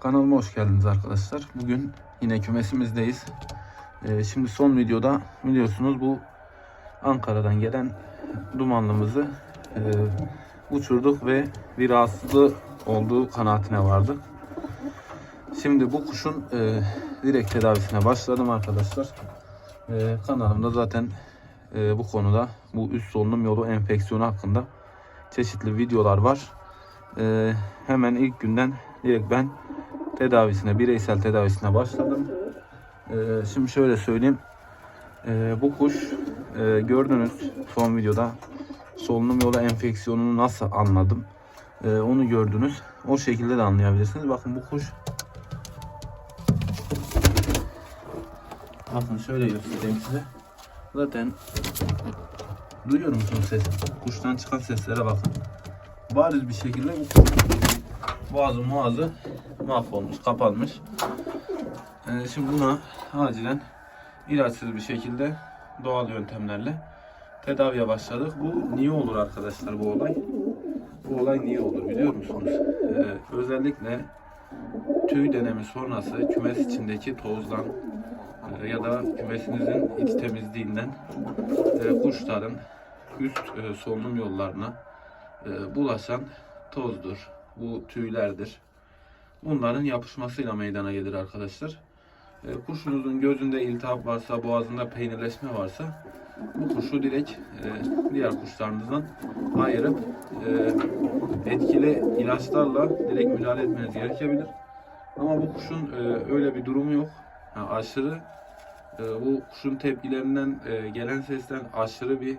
Kanalıma hoş geldiniz arkadaşlar. Bugün yine kümesimizdeyiz. Ee, şimdi son videoda biliyorsunuz bu Ankara'dan gelen dumanlımızı e, uçurduk ve bir rahatsızlığı olduğu kanaatine vardık. Şimdi bu kuşun e, direkt tedavisine başladım arkadaşlar. E, kanalımda zaten e, bu konuda bu üst solunum yolu enfeksiyonu hakkında çeşitli videolar var. E, hemen ilk günden direkt ben tedavisine, bireysel tedavisine başladım. Ee, şimdi şöyle söyleyeyim. Ee, bu kuş e, gördünüz son videoda solunum yolu enfeksiyonunu nasıl anladım. Ee, onu gördünüz. O şekilde de anlayabilirsiniz. Bakın bu kuş Bakın şöyle göstereyim size. Zaten duyuyor musunuz sesi? Kuştan çıkan seslere bakın. Bariz bir şekilde bu boğazı muazı mahvolmuş, kapanmış. Ee, şimdi buna acilen ilaçsız bir şekilde doğal yöntemlerle tedaviye başladık. Bu niye olur arkadaşlar bu olay? Bu olay niye olur biliyor musunuz? Ee, özellikle tüy dönemi sonrası kümes içindeki tozdan e, ya da kümesinizin iç temizliğinden e, kuşların üst e, solunum yollarına e, bulaşan tozdur, bu tüylerdir. Bunların yapışmasıyla meydana gelir arkadaşlar. E, kuşunuzun gözünde iltihap varsa, boğazında peynirleşme varsa bu kuşu direkt e, diğer kuşlarınızdan ayırıp e, etkili ilaçlarla direkt müdahale etmeniz gerekebilir. Ama bu kuşun e, öyle bir durumu yok. Yani aşırı e, bu kuşun tepkilerinden e, gelen sesten aşırı bir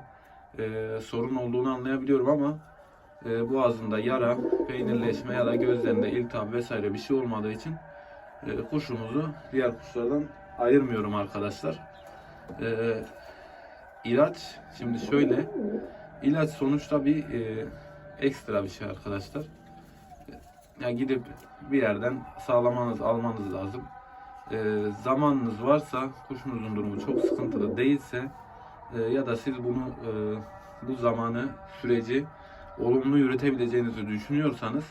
e, sorun olduğunu anlayabiliyorum ama e, boğazında yara, peynirleşme ya da gözlerinde iltihap vesaire bir şey olmadığı için e, kuşumuzu diğer kuşlardan ayırmıyorum arkadaşlar. E, ilaç şimdi şöyle ilaç sonuçta bir e, ekstra bir şey arkadaşlar. Ya gidip bir yerden sağlamanız, almanız lazım. E, zamanınız varsa, kuşunuzun durumu çok sıkıntılı değilse e, ya da siz bunu e, bu zamanı, süreci olumlu yürütebileceğinizi düşünüyorsanız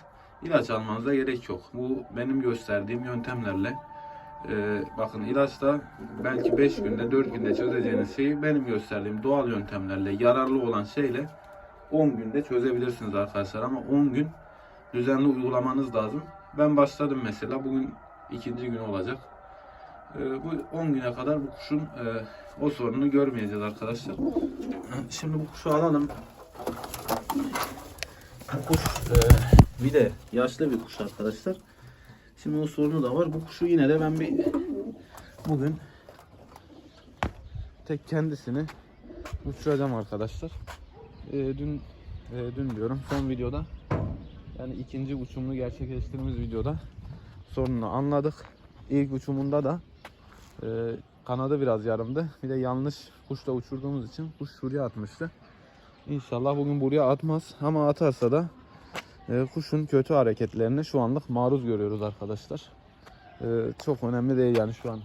ilaç almanıza gerek yok. Bu benim gösterdiğim yöntemlerle e, bakın ilaçta belki 5 günde 4 günde çözeceğiniz şeyi benim gösterdiğim doğal yöntemlerle yararlı olan şeyle 10 günde çözebilirsiniz arkadaşlar ama 10 gün düzenli uygulamanız lazım. Ben başladım mesela bugün ikinci gün olacak. E, bu 10 güne kadar bu kuşun e, o sorununu görmeyeceğiz arkadaşlar. Şimdi bu kuşu alalım. Bu kuş e, bir de yaşlı bir kuş arkadaşlar. Şimdi o sorunu da var. Bu kuşu yine de ben bir bugün tek kendisini uçuracağım arkadaşlar. E, dün e, dün diyorum son videoda yani ikinci uçumunu gerçekleştirdiğimiz videoda sorununu anladık. İlk uçumunda da e, kanadı biraz yarımdı. Bir de yanlış kuşla uçurduğumuz için kuş şuraya atmıştı. İnşallah bugün buraya atmaz ama atarsa da e, kuşun kötü hareketlerini şu anlık maruz görüyoruz arkadaşlar. E, çok önemli değil yani şu an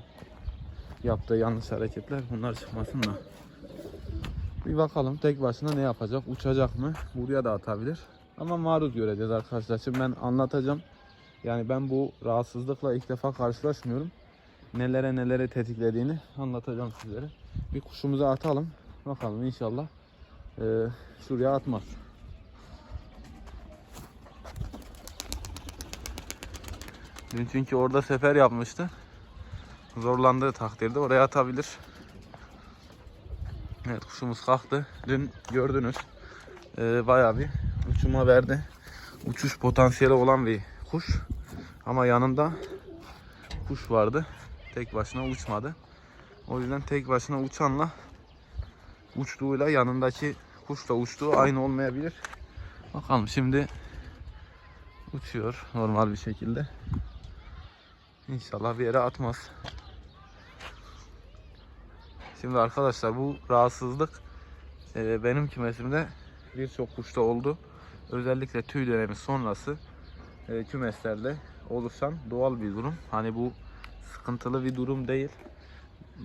yaptığı yanlış hareketler bunlar çıkmasın da. Bir bakalım tek başına ne yapacak? Uçacak mı? Buraya da atabilir. Ama maruz göreceğiz arkadaşlar. Şimdi ben anlatacağım. Yani ben bu rahatsızlıkla ilk defa karşılaşmıyorum. Nelere nelere tetiklediğini anlatacağım sizlere. Bir kuşumuza atalım. Bakalım inşallah e, şuraya atmaz. Dün çünkü orada sefer yapmıştı. Zorlandığı takdirde oraya atabilir. Evet kuşumuz kalktı. Dün gördünüz. E, bayağı bir uçuma verdi. Uçuş potansiyeli olan bir kuş. Ama yanında kuş vardı. Tek başına uçmadı. O yüzden tek başına uçanla uçtuğuyla yanındaki kuşla uçtuğu aynı olmayabilir. Bakalım şimdi uçuyor normal bir şekilde. İnşallah bir yere atmaz. Şimdi arkadaşlar bu rahatsızlık e, benim kümesimde birçok kuşta oldu. Özellikle tüy dönemi sonrası e, kümeslerde oluşan doğal bir durum. Hani bu sıkıntılı bir durum değil.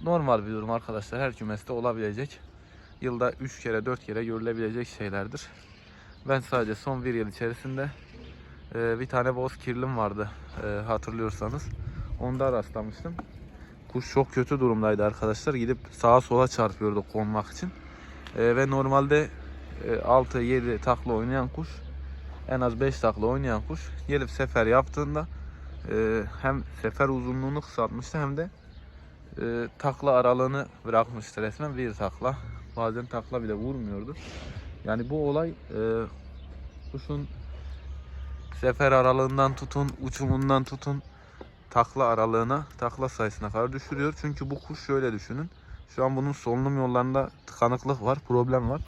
Normal bir durum arkadaşlar. Her kümeste olabilecek. Yılda 3 kere 4 kere görülebilecek şeylerdir. Ben sadece son bir yıl içerisinde e, bir tane boz kirlim vardı e, hatırlıyorsanız. Onda rastlamıştım. Kuş çok kötü durumdaydı arkadaşlar. Gidip sağa sola çarpıyordu konmak için. E, ve normalde e, 6-7 takla oynayan kuş en az 5 takla oynayan kuş gelip sefer yaptığında e, hem sefer uzunluğunu kısaltmıştı hem de e, takla aralığını bırakmıştı resmen bir takla. Bazen takla bile vurmuyordu. Yani bu olay e, kuşun sefer aralığından tutun, uçumundan tutun takla aralığına, takla sayısına kadar düşürüyor. Çünkü bu kuş şöyle düşünün. Şu an bunun solunum yollarında tıkanıklık var, problem var.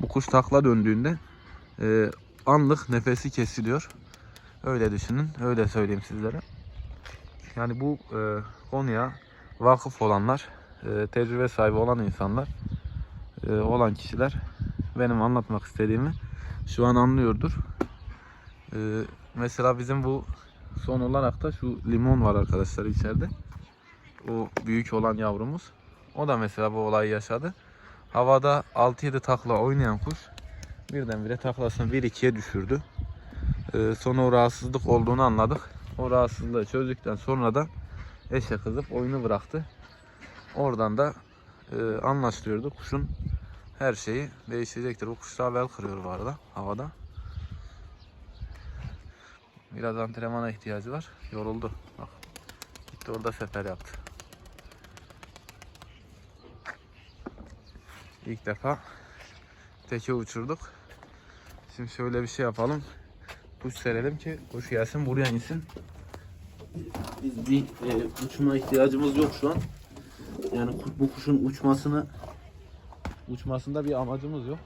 Bu kuş takla döndüğünde e, anlık nefesi kesiliyor. Öyle düşünün, öyle söyleyeyim sizlere. Yani bu e, konuya vakıf olanlar, e, tecrübe sahibi olan insanlar, olan kişiler benim anlatmak istediğimi şu an anlıyordur. E, mesela bizim bu son olarak da şu limon var arkadaşlar içeride. O büyük olan yavrumuz. O da mesela bu olayı yaşadı. Havada 6-7 takla oynayan kuş birdenbire taklasını 1-2'ye düşürdü. Ee, sonra o rahatsızlık olduğunu anladık. O rahatsızlığı çözdükten sonra da eşe kızıp oyunu bıraktı. Oradan da e, anlaşılıyordu. Kuşun her şeyi değişecektir. Bu kuş daha bel kırıyor bu arada havada. Biraz antrenmana ihtiyacı var. Yoruldu. Bak. Gitti orada sefer yaptı. İlk defa teke uçurduk. Şimdi şöyle bir şey yapalım. Kuş serelim ki kuş gelsin buraya insin. Biz bir e, uçma ihtiyacımız yok şu an. Yani bu kuşun uçmasını uçmasında bir amacımız yok.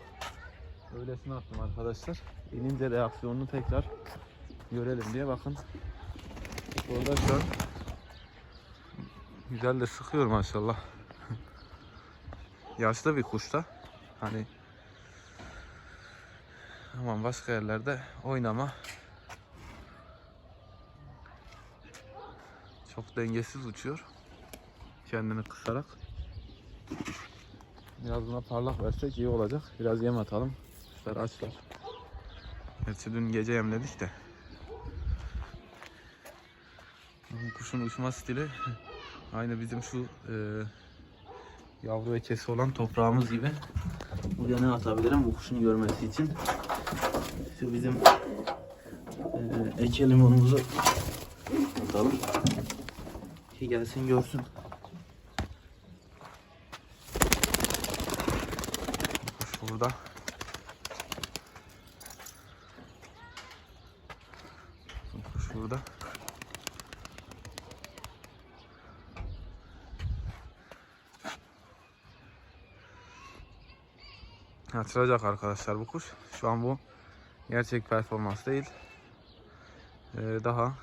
Öylesine attım arkadaşlar. İnince reaksiyonunu tekrar görelim diye bakın. Orada şu an güzel de sıkıyor maşallah. Yaşlı bir kuş da. Hani aman başka yerlerde oynama. Çok dengesiz uçuyor. Kendini kısarak. Biraz buna parlak versek iyi olacak. Biraz yem atalım. Kuşlar açlar. Gerçi dün gece yemledik de. Bu kuşun uçma stili aynı bizim şu e, yavru ekesi olan toprağımız gibi. Buraya ne atabilirim bu kuşun görmesi için? Şu bizim e, eke limonumuzu atalım. Ki gelsin görsün. Kuş burada. Kuş burada. Açılacak arkadaşlar bu kuş. Şu an bu gerçek performans değil. Ee, daha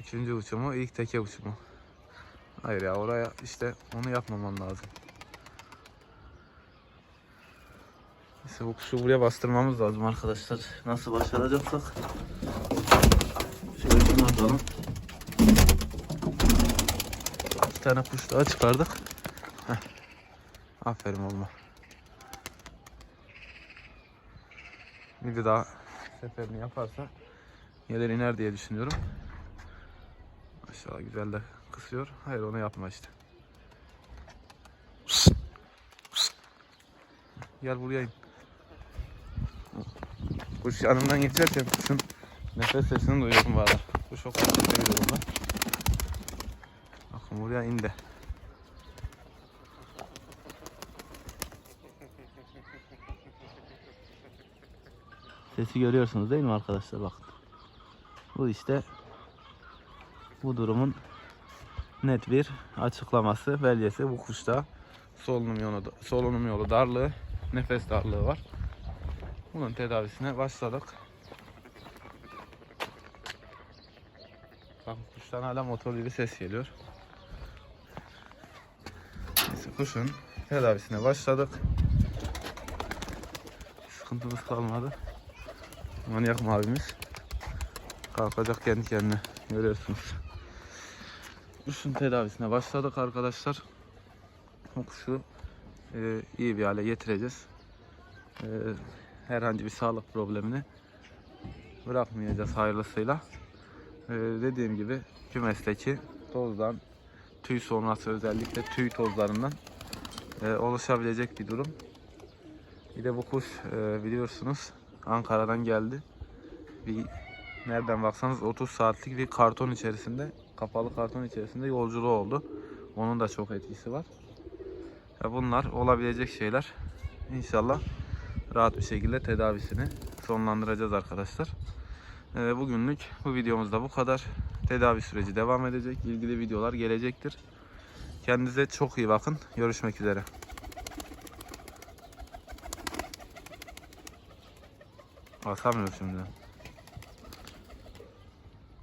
üçüncü uçumu, ilk teke uçumu. Hayır ya oraya işte onu yapmaman lazım. Neyse bu kuşu buraya bastırmamız lazım arkadaşlar. Nasıl başaracaksak. Şöyle şunu atalım. Bir tane kuş daha çıkardık. Heh. Aferin olma. Bir daha seferini yaparsa gelir iner diye düşünüyorum. Maşallah güzel de kısıyor. Hayır onu yapma işte. Gel buraya in. Kuş yanımdan geçerken kuşun nefes sesini duyuyorum arada. Kuş çok hareketli bir durumda. Bakın buraya in de. Sesi görüyorsunuz değil mi arkadaşlar? Bakın. Bu işte bu durumun net bir açıklaması, belgesi. Bu kuşta solunum yolu, solunum yolu darlığı, nefes darlığı var. Bunun tedavisine başladık. Bakın kuştan hala motor gibi ses geliyor. Neyse kuşun tedavisine başladık. Sıkıntımız kalmadı. Manyak mavimiz. Kalkacak kendi kendine. Görüyorsunuz. Kuşun tedavisine başladık arkadaşlar. Bu kuşu e, iyi bir hale getireceğiz. E, herhangi bir sağlık problemini bırakmayacağız hayırlısıyla. Ee, dediğim gibi kümesteki tozdan, tüy sonrası özellikle tüy tozlarından e, oluşabilecek bir durum. Bir de bu kuş e, biliyorsunuz Ankara'dan geldi. Bir nereden baksanız 30 saatlik bir karton içerisinde, kapalı karton içerisinde yolculuğu oldu. Onun da çok etkisi var. Ya bunlar olabilecek şeyler. İnşallah rahat bir şekilde tedavisini sonlandıracağız arkadaşlar. Ee, bugünlük bu videomuzda bu kadar. Tedavi süreci devam edecek. İlgili videolar gelecektir. Kendinize çok iyi bakın. Görüşmek üzere. Basamıyor şimdi.